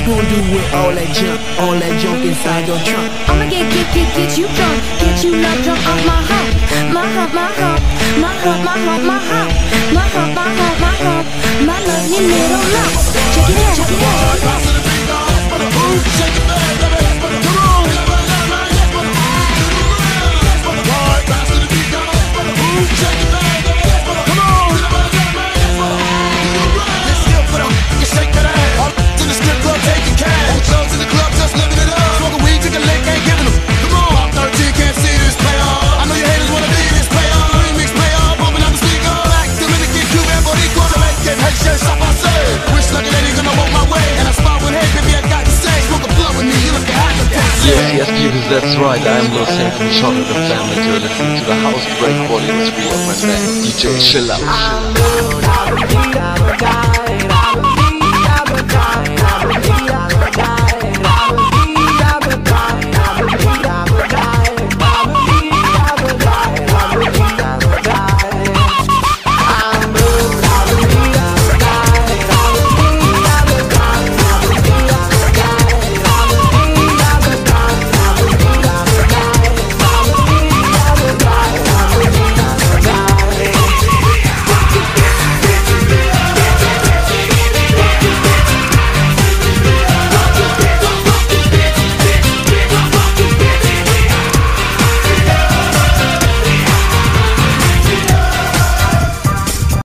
you gonna do with all that junk, all that junk inside your trunk? I'ma get, get, get, get you drunk, get you love drunk off my hump, my hump, my hump, my hump, my hump, my hump, my hump, my hump, my hump, my lovely little lumps. Check it Boricua, so Jamaican, Haitian, Wish like gonna walk my way, and I spot with baby, I got to say. Smoke a blunt with me, you look. Yeah, yes, people, that's right. I am Lil Sam from Charlotte, the family. You're listening to the house break volume 3 of my man, DJ Chill Out.